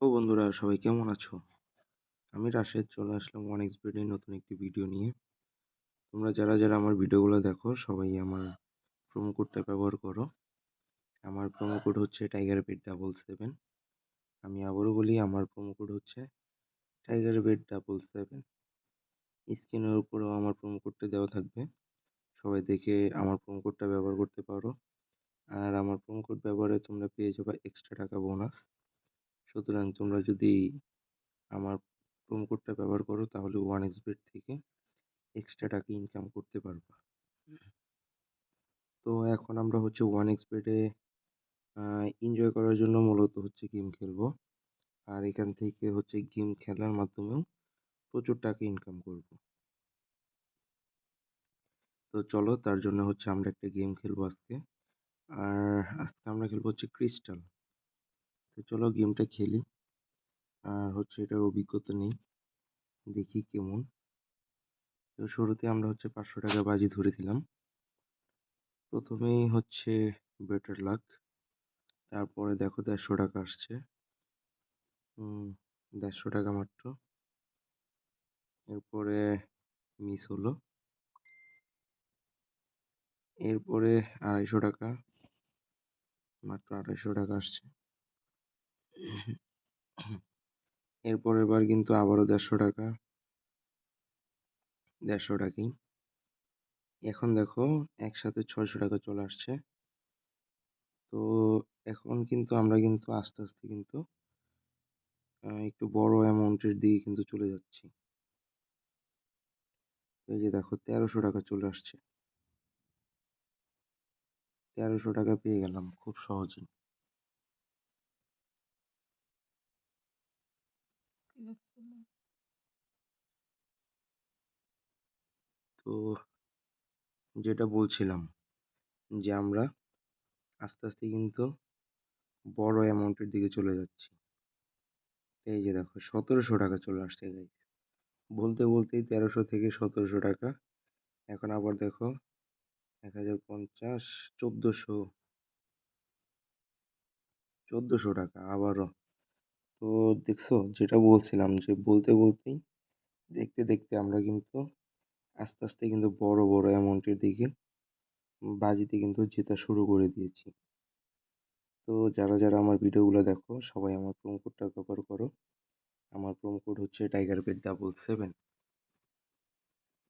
ও বন্ধুরা, সবাই কেমন আছো? আমি রাশেদ, চলে আসলাম ওয়ান এক্স এক্সপেডের নতুন একটি ভিডিও নিয়ে। তোমরা যারা যারা আমার ভিডিওগুলো দেখো, সবাই আমার প্রোমো কোডটা ব্যবহার করো। আমার প্রোমো কোড হচ্ছে টাইগার বেড ডাবল সেভেন আমি আবারও বলি, আমার প্রোমো কোড হচ্ছে টাইগার বেড ডাবল সেভেন স্ক্রিনের উপরেও আমার প্রোমো কোডটা দেওয়া থাকবে। সবাই দেখে আমার প্রোমো কোডটা ব্যবহার করতে পারো। আর আমার প্রোমো কোড ব্যবহারে তোমরা পেয়ে যাবে এক্সট্রা টাকা বোনাস সুতরাং তোমরা যদি আমার প্রোমো কোডটা ব্যবহার করো, তাহলে ওয়ান এক্সবেট থেকে এক্সট্রা টাকা ইনকাম করতে পারবা। তো এখন আমরা হচ্ছে ওয়ান এক্স এক্সবেটে এনজয় করার জন্য মূলত হচ্ছে গেম খেলব। আর এখান থেকে হচ্ছে গেম খেলার মাধ্যমেও প্রচুর টাকা ইনকাম করব। তো চলো, তার জন্য হচ্ছে আমরা একটা গেম খেলব আজকে। আর আজকে আমরা খেলব হচ্ছে ক্রিস্টাল তো চলো গেমটা খেলি। আর হচ্ছে এটার অভিজ্ঞতা নেই। দেখি কেমন। তো শুরুতে আমরা হচ্ছে পাঁচশো টাকা বাজি ধরে দিলাম। প্রথমেই হচ্ছে বেটার লাক তারপরে দেখো দেড়শো টাকা আসছে। দেড়শো টাকা মাত্র। এরপরে মিস হলো। এরপরে আড়াইশো টাকা। মাত্র আড়াইশো টাকা আসছে। এরপরের বার কিন্তু আবারও দেড়শো টাকা। দেড়শো টাকাই। এখন দেখো একসাথে ছয়শো টাকা চলে আসছে। তো এখন কিন্তু আমরা কিন্তু আস্তে আস্তে কিন্তু একটু বড় অ্যামাউন্টের দিকে কিন্তু চলে যাচ্ছি। এই যে দেখো তেরোশো টাকা চলে আসছে। তেরোশো টাকা পেয়ে গেলাম খুব সহজেই। তো যেটা বলছিলাম যে আমরা আস্তে আস্তে কিন্তু বড় অ্যামাউন্টের দিকে চলে যাচ্ছি। এই যে দেখো, সতেরোশো টাকা চলে আসছে গাইজ বলতে, বলতেই তেরোশো থেকে সতেরোশো টাকা। এখন আবার দেখো, এক হাজার পঞ্চাশ, চোদ্দোশো। চোদ্দোশো টাকা আবারও। তো দেখছ, যেটা বলছিলাম যে বলতে, বলতেই দেখতে দেখতে আমরা কিন্তু আস্তে আস্তে কিন্তু বড় বড় অ্যামাউন্টের দিকে বাজিতে কিন্তু জেতা শুরু করে দিয়েছি। তো যারা যারা আমার ভিডিওগুলো দেখো, সবাই আমার প্রোমো কোডটা ব্যবহার করো। আমার প্রোমো কোড হচ্ছে টাইগার বেড ডাবল সেভেন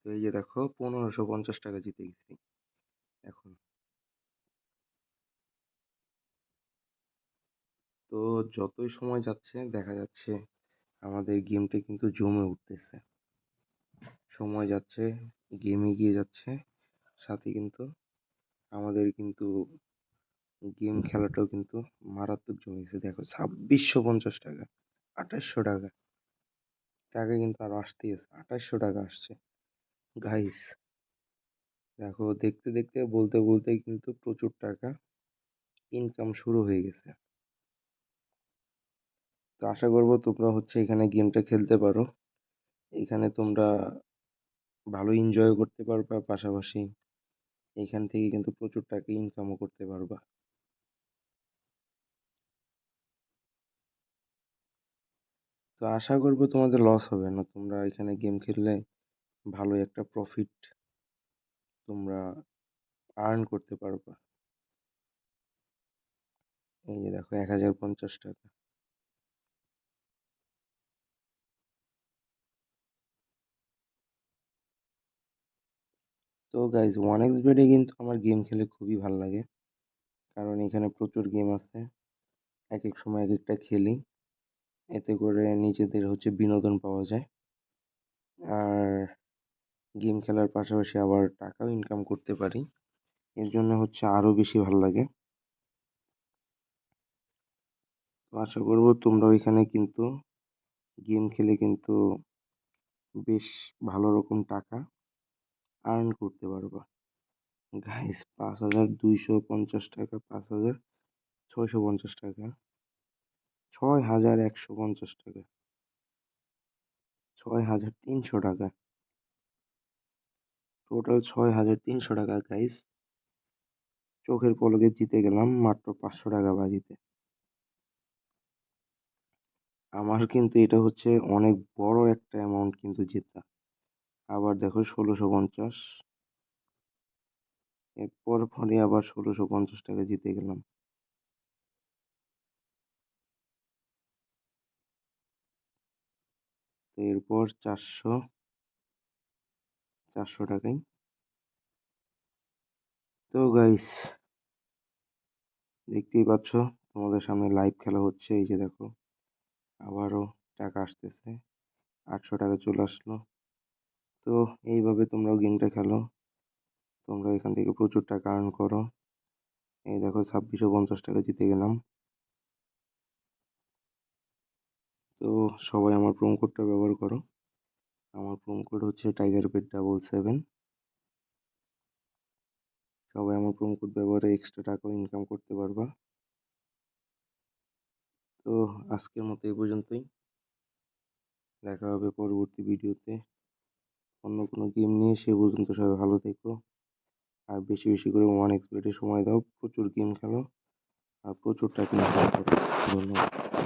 তো এই যে দেখো, পনেরোশো পঞ্চাশ টাকা জিতে গেছি। এখন। তো যতই সময় যাচ্ছে, দেখা যাচ্ছে আমাদের গেমটা কিন্তু জমে উঠতেছে। সময় যাচ্ছে গেম এগিয়ে যাচ্ছে। সাথে কিন্তু আমাদের কিন্তু গেম খেলাটাও কিন্তু মারাত্মক জমে গেছে দেখো, ছাব্বিশশো পঞ্চাশ টাকা, আঠাশশো টাকা। টাকা কিন্তু আরও আসতেই আছে, আঠাশশো টাকা আসছে। গাইস দেখো, দেখতে দেখতে, বলতে বলতে কিন্তু প্রচুর টাকা ইনকাম শুরু হয়ে গেছে। তো আশা করব তোমরা হচ্ছে এখানে গেমটা খেলতে পারো। এখানে তোমরা ভালো এনজয় করতে পারবা, পাশাপাশি এখান থেকে কিন্তু প্রচুর টাকা ইনকামও করতে পারবা। তো আশা করব তোমাদের লস হবে না, তোমরা এখানে গেম খেললে ভালো একটা প্রফিট তোমরা আর্ন করতে পারবা। এই যে দেখো, এক হাজার পঞ্চাশ টাকা। তো গাইজ ওয়ান এক্স বেডে কিন্তু আমার গেম খেলে খুবই ভালো লাগে। কারণ এখানে প্রচুর গেম আছে। এক এক সময় এক একটা খেলি। এতে করে নিজেদের হচ্ছে বিনোদন পাওয়া যায়। আর গেম খেলার পাশাপাশি আবার টাকাও ইনকাম করতে পারি। এর জন্য হচ্ছে আরও বেশি ভালো লাগে। তো আশা করব তোমরাও এখানে কিন্তু গেম খেলে কিন্তু বেশ ভালো রকম টাকা আর্ন করতে পারবা। গাইস পাঁচ হাজার দুইশো পঞ্চাশ টাকা, পাঁচ হাজার ছয়শো পঞ্চাশ টাকা ছয় হাজার একশো পঞ্চাশ টাকা ছয় হাজার তিনশো টাকা। টোটাল ছয় হাজার তিনশো টাকা গাইস চোখের পলকে জিতে গেলাম মাত্র পাঁচশো টাকা বাজিতে। আমার কিন্তু এটা হচ্ছে অনেক বড় একটা অ্যামাউন্ট কিন্তু জেতা। আবার দেখো ষোলোশো পঞ্চাশ। এরপর ফলে আবার ষোলোশো পঞ্চাশ টাকা জিতে গেলাম। এরপর চারশো চারশো টাকাই তো গাইস দেখতেই পাচ্ছ তোমাদের সামনে লাইভ খেলা হচ্ছে, এই যে দেখো। আবারও টাকা আসতেছে, আটশো টাকা চলে আসলো। তো এইভাবে তোমরাও গেমটা খেলো। তোমরা এখান থেকে প্রচুর টাকা আর্ন করো। এই দেখো ছাব্বিশশো পঞ্চাশ টাকা জিতে গেলাম। তো সবাই আমার প্রোমো কোডটা ব্যবহার করো। আমার প্রোমো কোড হচ্ছে টাইগার পেট ডাবল সেভেন সবাই আমার প্রোমো কোড ব্যবহারে এক্সট্রা টাকাও ইনকাম করতে পারবা। তো আজকের মতো এই পর্যন্তই। দেখা হবে পরবর্তী ভিডিওতে অন্য কোনো গেম নিয়ে সে পর্যন্ত সবাই ভালো থেকো। আর বেশি বেশি করে ওয়ান এক্সপেটে সময় দাও। প্রচুর গেম খেলো। আর প্রচুর টাকা করো। ধন্যবাদ।